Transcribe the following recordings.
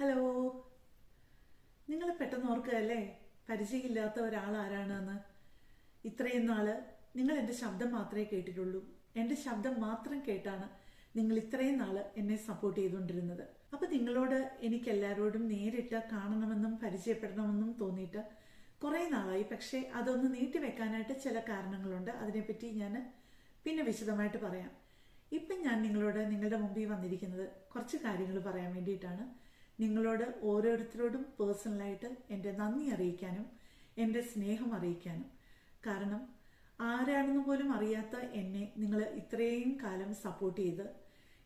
Hello നിങ്ങൾ പെട്ടെന്ന് ഓർക്കുകയല്ലേ പരിചയമില്ലാത്ത ഒരാൾ ആരാണെന്ന് ഇത്രയും നാൾ നിങ്ങൾ എന്റെ ശബ്ദം മാത്രമേ കേട്ടിട്ടുള്ളൂ. എന്റെ ശബ്ദം മാത്രം കേട്ടാണ് നിങ്ങൾ ഇത്രയും നാൾ എന്നെ സപ്പോർട്ട് ചെയ്തുകൊണ്ടിരുന്നത്. അപ്പൊ നിങ്ങളോട് എനിക്ക് എല്ലാവരോടും നേരിട്ട് കാണണമെന്നും പരിചയപ്പെടണമെന്നും തോന്നിയിട്ട് കുറെ നാളായി. പക്ഷേ അതൊന്ന് നീട്ടി വെക്കാനായിട്ട് ചില കാരണങ്ങളുണ്ട്. അതിനെപ്പറ്റി ഞാൻ പിന്നെ വിശദമായിട്ട് പറയാം. ഇപ്പം ഞാൻ നിങ്ങളോട് നിങ്ങളുടെ മുമ്പിൽ വന്നിരിക്കുന്നത് കുറച്ച് കാര്യങ്ങൾ പറയാൻ വേണ്ടിയിട്ടാണ്. നിങ്ങളോട് ഓരോരുത്തരോടും പേഴ്സണലായിട്ട് എന്റെ നന്ദി അറിയിക്കാനും എന്റെ സ്നേഹം അറിയിക്കാനും. കാരണം ആരാണെന്ന് പോലും അറിയാത്ത എന്നെ നിങ്ങൾ ഇത്രയും കാലം സപ്പോർട്ട് ചെയ്ത്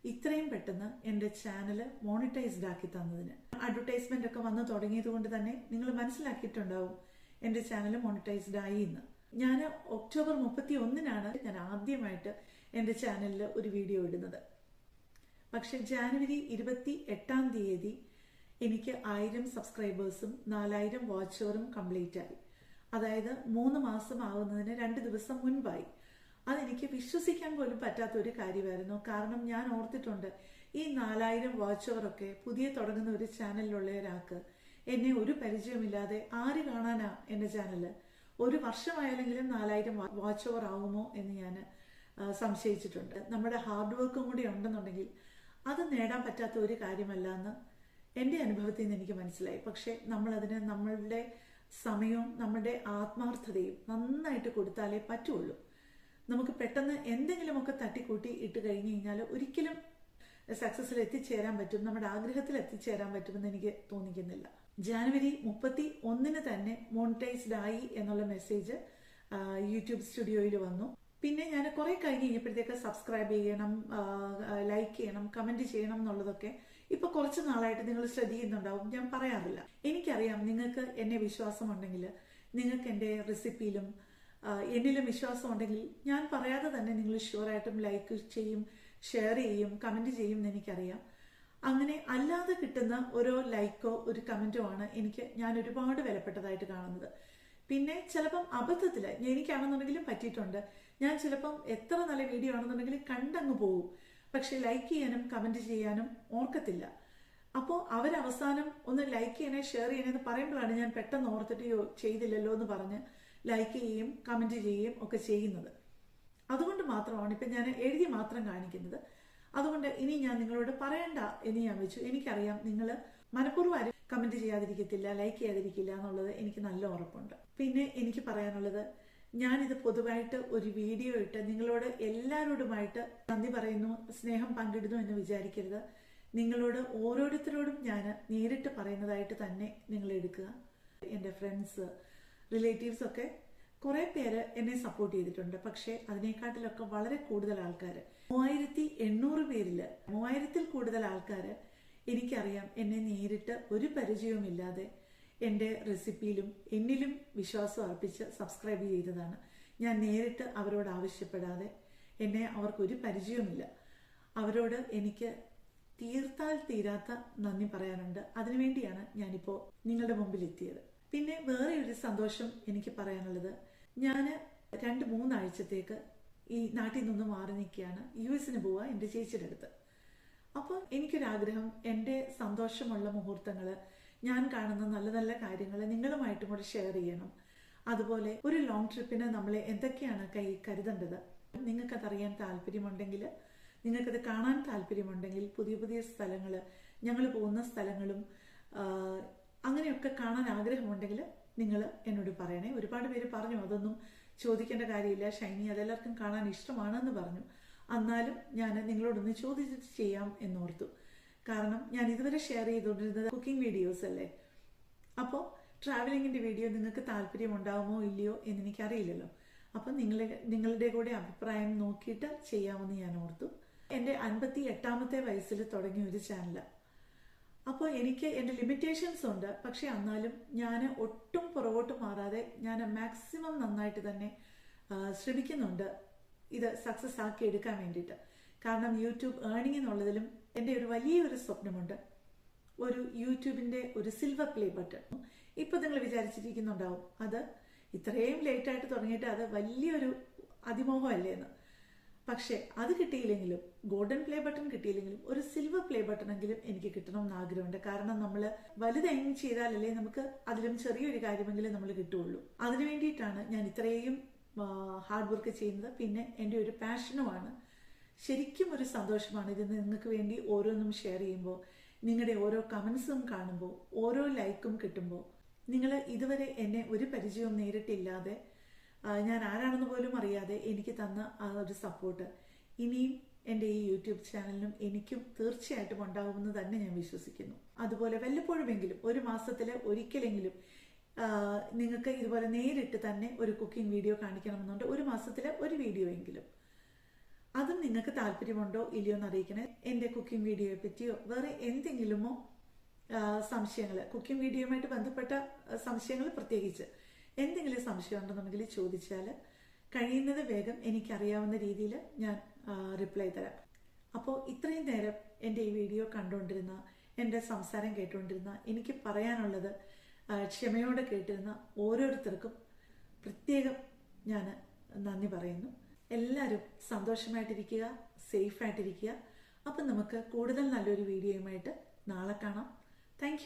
ഇത്രയും പെട്ടെന്ന് എന്റെ ചാനൽ മോണിറ്റൈസ്ഡ് ആക്കി തന്നതിന്. അഡ്വർടൈസ്മെന്റ് ഒക്കെ വന്ന് തുടങ്ങിയത് കൊണ്ട് തന്നെ നിങ്ങൾ മനസ്സിലാക്കിയിട്ടുണ്ടാവും എന്റെ ചാനൽ മോണിറ്റൈസ്ഡ് ആയി എന്ന്. ഞാൻ ഒക്ടോബർ മുപ്പത്തി ഒന്നിനാണ് ഞാൻ ആദ്യമായിട്ട് എന്റെ ചാനലിൽ ഒരു വീഡിയോ ഇടുന്നത്. പക്ഷെ ജാനുവരി ഇരുപത്തി എട്ടാം തീയതി എനിക്ക് ആയിരം സബ്സ്ക്രൈബേഴ്സും നാലായിരം വാച്ചവറും കംപ്ലീറ്റ് ആയി. അതായത് മൂന്ന് മാസം ആവുന്നതിന് രണ്ട് ദിവസം മുൻപായി. അതെനിക്ക് വിശ്വസിക്കാൻ പോലും പറ്റാത്ത ഒരു കാര്യമായിരുന്നു. കാരണം ഞാൻ ഓർത്തിട്ടുണ്ട് ഈ നാലായിരം വാച്ചവറൊക്കെ പുതിയ തുടങ്ങുന്ന ഒരു ചാനലിലുള്ള ഒരാൾക്ക് എന്നെ ഒരു പരിചയമില്ലാതെ ആര് കാണാനാ എന്റെ ചാനൽ ഒരു വർഷമായാലെങ്കിലും നാലായിരം വാച്ച് ഓവർ ആവുമോ എന്ന് ഞാൻ സംശയിച്ചിട്ടുണ്ട്. നമ്മുടെ ഹാർഡ് വർക്കും കൂടി ഉണ്ടെന്നുണ്ടെങ്കിൽ അത് നേടാൻ പറ്റാത്ത ഒരു കാര്യമല്ല എന്ന് എന്റെ അനുഭവത്തിൽ നിന്ന് എനിക്ക് മനസ്സിലായി. പക്ഷെ നമ്മളതിന് നമ്മളുടെ സമയവും നമ്മുടെ ആത്മാർത്ഥതയും നന്നായിട്ട് കൊടുത്താലേ പറ്റുള്ളൂ. നമുക്ക് പെട്ടെന്ന് എന്തെങ്കിലുമൊക്കെ തട്ടിക്കൂട്ടി ഇട്ട് കഴിഞ്ഞു കഴിഞ്ഞാൽ ഒരിക്കലും സക്സസിൽ എത്തിച്ചേരാൻ പറ്റും നമ്മുടെ ആഗ്രഹത്തിൽ എത്തിച്ചേരാൻ പറ്റുമെന്ന് എനിക്ക് തോന്നിക്കുന്നില്ല. ജാനുവരി മുപ്പത്തി ഒന്നിന് തന്നെ മോണിറ്റൈസ്ഡ് ആയി എന്നുള്ള മെസ്സേജ് യൂട്യൂബ് സ്റ്റുഡിയോയിൽ വന്നു. പിന്നെ ഞാൻ കുറെ കഴിഞ്ഞ് കഴിഞ്ഞപ്പോഴത്തേക്ക് സബ്സ്ക്രൈബ് ചെയ്യണം ലൈക്ക് ചെയ്യണം കമന്റ് ചെയ്യണം എന്നുള്ളതൊക്കെ ഇപ്പൊ കുറച്ച് നാളായിട്ട് നിങ്ങൾ ശ്രദ്ധിക്കുന്നുണ്ടാവും ഞാൻ പറയാറില്ല. എനിക്കറിയാം നിങ്ങൾക്ക് എന്നെ വിശ്വാസമുണ്ടെങ്കിൽ നിങ്ങൾക്ക് എന്റെ റെസിപ്പിയിലും എന്നിലും വിശ്വാസം ഉണ്ടെങ്കിൽ ഞാൻ പറയാതെ തന്നെ നിങ്ങൾ ഷുവറായിട്ടും ലൈക്ക് ചെയ്യും ഷെയർ ചെയ്യും കമന്റ് ചെയ്യും എന്ന് എനിക്കറിയാം. അങ്ങനെ അല്ലാതെ കിട്ടുന്ന ഓരോ ലൈക്കോ ഒരു കമന്റോ ആണ് എനിക്ക് ഞാൻ ഒരുപാട് വിലപ്പെട്ടതായിട്ട് കാണുന്നത്. പിന്നെ ചിലപ്പം അബദ്ധത്തിൽ എനിക്കാണെന്നുണ്ടെങ്കിലും പറ്റിയിട്ടുണ്ട്. ഞാൻ ചിലപ്പം എത്ര നല്ല വീഡിയോ ആണെന്നുണ്ടെങ്കിലും കണ്ടങ്ങ് പോകും പക്ഷെ ലൈക്ക് ചെയ്യാനും കമന്റ് ചെയ്യാനും ഓർക്കത്തില്ല. അപ്പോൾ അവരവസാനം ഒന്ന് ലൈക്ക് ചെയ്യണേ ഷെയർ ചെയ്യണേ എന്ന് പറയുമ്പോഴാണ് ഞാൻ പെട്ടെന്ന് ഓർത്തിട്ട് ചെയ്തില്ലല്ലോ എന്ന് പറഞ്ഞ് ലൈക്ക് ചെയ്യുകയും കമന്റ് ചെയ്യുകയും ഒക്കെ ചെയ്യുന്നത്. അതുകൊണ്ട് മാത്രമാണ് ഇപ്പം ഞാൻ എഴുതി മാത്രം കാണിക്കുന്നത്. അതുകൊണ്ട് ഇനി ഞാൻ നിങ്ങളോട് പറയണ്ട എന്ന് ഞാൻ വെച്ചു. എനിക്കറിയാം നിങ്ങൾ മനഃപൂർവം കമന്റ് ചെയ്യാതിരിക്കത്തില്ല ലൈക്ക് ചെയ്യാതിരിക്കില്ല എന്നുള്ളത് എനിക്ക് നല്ല ഉറപ്പുണ്ട്. പിന്നെ എനിക്ക് പറയാനുള്ളത് ഞാനിത് പൊതുവായിട്ട് ഒരു വീഡിയോ ഇട്ട് നിങ്ങളോട് എല്ലാവരോടുമായിട്ട് നന്ദി പറയുന്നു സ്നേഹം പങ്കിടുന്നു എന്ന് വിചാരിക്കരുത്. നിങ്ങളോട് ഓരോരുത്തരോടും ഞാൻ നേരിട്ട് പറയുന്നതായിട്ട് തന്നെ നിങ്ങൾ എടുക്കുക. എന്റെ ഫ്രണ്ട്സ് റിലേറ്റീവ്സ് ഒക്കെ കുറെ പേര് എന്നെ സപ്പോർട്ട് ചെയ്തിട്ടുണ്ട്. പക്ഷേ അതിനേക്കാട്ടിലൊക്കെ വളരെ കൂടുതൽ ആൾക്കാർ മൂവായിരത്തി എണ്ണൂറ് പേരിൽ മൂവായിരത്തിൽ കൂടുതൽ ആൾക്കാർ എനിക്കറിയാം എന്നെ നേരിട്ട് ഒരു പരിചയവുമില്ലാതെ എന്റെ റെസിപ്പിയിലും എന്നിലും വിശ്വാസം അർപ്പിച്ച് സബ്സ്ക്രൈബ് ചെയ്തതാണ്. ഞാൻ നേരിട്ട് അവരോട് ആവശ്യപ്പെടാതെ എന്നെ അവർക്കൊരു പരിചയവുമില്ല. അവരോട് എനിക്ക് തീർത്താൽ തീരാത്ത നന്ദി പറയാനുണ്ട്. അതിനുവേണ്ടിയാണ് ഞാനിപ്പോൾ നിങ്ങളുടെ മുമ്പിൽ എത്തിയത് പിന്നെ വേറെ ഒരു സന്തോഷം എനിക്ക് പറയാനുള്ളത്. ഞാൻ രണ്ട് മൂന്നാഴ്ചത്തേക്ക് ഈ നാട്ടിൽ നിന്ന് മാറി നിൽക്കുകയാണ്. യു എസിന് പോവുക എന്റെ ചേച്ചിയുടെ അടുത്ത്. അപ്പോൾ എനിക്കൊരാഗ്രഹം എന്റെ സന്തോഷമുള്ള മുഹൂർത്തങ്ങൾ ഞാൻ കാണുന്ന നല്ല നല്ല കാര്യങ്ങൾ നിങ്ങളുമായിട്ടും കൂടെ ഷെയർ ചെയ്യണം. അതുപോലെ ഒരു ലോങ് ട്രിപ്പിന് നമ്മൾ എന്തൊക്കെയാണ് കൈ കരുതേണ്ടത്? നിങ്ങൾക്കതറിയാൻ താല്പര്യമുണ്ടെങ്കിൽ നിങ്ങൾക്കത് കാണാൻ താല്പര്യമുണ്ടെങ്കിൽ പുതിയ പുതിയ സ്ഥലങ്ങൾ ഞങ്ങൾ പോകുന്ന സ്ഥലങ്ങളും അങ്ങനെയൊക്കെ കാണാൻ ആഗ്രഹമുണ്ടെങ്കിൽ നിങ്ങൾ എന്നോട് പറയണേ. ഒരുപാട് പേര് പറഞ്ഞു അതൊന്നും ചോദിക്കേണ്ട കാര്യമില്ല ഷൈനി അതെല്ലാവർക്കും കാണാൻ ഇഷ്ടമാണെന്ന് പറഞ്ഞു. എന്നാലും ഞാൻ നിങ്ങളോടൊന്ന് ചോദിച്ചിട്ട് ചെയ്യാം എന്നോർത്തു. കാരണം ഞാൻ ഇതുവരെ ഷെയർ ചെയ്തുകൊണ്ടിരുന്നത് കുക്കിംഗ് വീഡിയോസ് അല്ലേ? അപ്പോൾ ട്രാവലിങ്ങിന്റെ വീഡിയോ നിങ്ങൾക്ക് താല്പര്യം ഉണ്ടാകുമോ ഇല്ലയോ എന്ന് എനിക്കറിയില്ലല്ലോ അപ്പം നിങ്ങളെ നിങ്ങളുടെ കൂടെ അഭിപ്രായം നോക്കിയിട്ട് ചെയ്യാമെന്ന് ഞാൻ ഓർത്തു. എന്റെ അൻപത്തി എട്ടാമത്തെ വയസ്സിൽ തുടങ്ങിയ ഒരു ചാനൽ അപ്പോൾ എനിക്ക് എന്റെ ലിമിറ്റേഷൻസ് ഉണ്ട്. പക്ഷെ എന്നാലും ഞാൻ ഒട്ടും പുറകോട്ട് മാറാതെ ഞാൻ മാക്സിമം നന്നായിട്ട് തന്നെ ശ്രമിക്കുന്നുണ്ട്. ഇത് സക്സസ് ആക്കി എടുക്കാൻ വേണ്ടിയിട്ട്. കാരണം യൂട്യൂബ് ഏണിംഗ് എന്നുള്ളതിലും എന്റെ ഒരു വലിയൊരു സ്വപ്നമുണ്ട്. ഒരു യൂട്യൂബിന്റെ ഒരു സിൽവർ പ്ലേ ബട്ടൺ ഇപ്പം നിങ്ങൾ വിചാരിച്ചിരിക്കുന്നുണ്ടാവും അത് ഇത്രയും ലേറ്റായിട്ട് തുടങ്ങിയിട്ട് അത് വലിയൊരു അതിമോഹമല്ലേ എന്ന്. പക്ഷേ അത് കിട്ടിയില്ലെങ്കിലും ഗോൾഡൻ പ്ലേ ബട്ടൺ കിട്ടിയില്ലെങ്കിലും ഒരു സിൽവർ പ്ലേ ബട്ടൺ എങ്കിലും എനിക്ക് കിട്ടണമെന്ന് ആഗ്രഹമുണ്ട്. കാരണം നമ്മൾ വലുത് എയിം ചെയ്താലല്ലേ നമുക്ക് അതിലും ചെറിയൊരു കാര്യമെങ്കിലും നമ്മൾ കിട്ടുകയുള്ളൂ. അതിനു വേണ്ടിയിട്ടാണ് ഞാൻ ഇത്രയും ഹാർഡ് വർക്ക് ചെയ്യുന്നത്. പിന്നെ എന്റെ ഒരു പാഷനുമാണ് ശരിക്കും ഒരു സന്തോഷമാണ് ഇത് നിങ്ങൾക്ക് വേണ്ടി ഓരോന്നും ഷെയർ ചെയ്യുമ്പോൾ നിങ്ങളുടെ ഓരോ കമൻസും കാണുമ്പോൾ ഓരോ ലൈക്കും കിട്ടുമ്പോൾ. നിങ്ങൾ ഇതുവരെ എന്നെ ഒരു പരിചയവും നേരിട്ടില്ലാതെ ഞാൻ ആരാണെന്ന് പോലും അറിയാതെ എനിക്ക് തന്ന ആ ഒരു സപ്പോർട്ട് ഇനിയും എന്റെ ഈ യൂട്യൂബ് ചാനലിനും എനിക്കും തീർച്ചയായിട്ടും ഉണ്ടാകുമെന്ന് തന്നെ ഞാൻ വിശ്വസിക്കുന്നു. അതുപോലെ വല്ലപ്പോഴുമെങ്കിലും ഒരു മാസത്തിൽ ഒരിക്കലെങ്കിലും നിങ്ങൾക്ക് ഇതുപോലെ നേരിട്ട് തന്നെ ഒരു കുക്കിംഗ് വീഡിയോ കാണിക്കണമെന്നുണ്ട്. ഒരു മാസത്തിൽ ഒരു വീഡിയോ എങ്കിലും. അതും നിങ്ങൾക്ക് താല്പര്യമുണ്ടോ ഇല്ലയോ എന്ന് അറിയിക്കണേ എന്റെ കുക്കിംഗ് വീഡിയോയെ പറ്റിയോ വേറെ എന്തെങ്കിലുമോ സംശയങ്ങൾ കുക്കിംഗ് വീഡിയോയുമായിട്ട് ബന്ധപ്പെട്ട സംശയങ്ങൾ പ്രത്യേകിച്ച് എന്തെങ്കിലും സംശയം ഉണ്ടെന്നുണ്ടെങ്കിൽ ചോദിച്ചാൽ കഴിയുന്നത് വേഗം എനിക്കറിയാവുന്ന രീതിയിൽ ഞാൻ റിപ്ലൈ തരാം. അപ്പോൾ ഇത്രയും നേരം എന്റെ ഈ വീഡിയോ കണ്ടുകൊണ്ടിരുന്ന എന്റെ സംസാരം കേട്ടുകൊണ്ടിരുന്ന എനിക്ക് പറയാനുള്ളത് ക്ഷമയോടെ കേട്ടിരുന്ന ഓരോരുത്തർക്കും പ്രത്യേകം ഞാൻ നന്ദി പറയുന്നു. എല്ലാവരും സന്തോഷമായിട്ടിരിക്കുക സേഫ് ആയിട്ടിരിക്കുക. അപ്പം നമുക്ക് കൂടുതൽ നല്ലൊരു വീഡിയോയുമായിട്ട് നാളെ കാണാം. താങ്ക്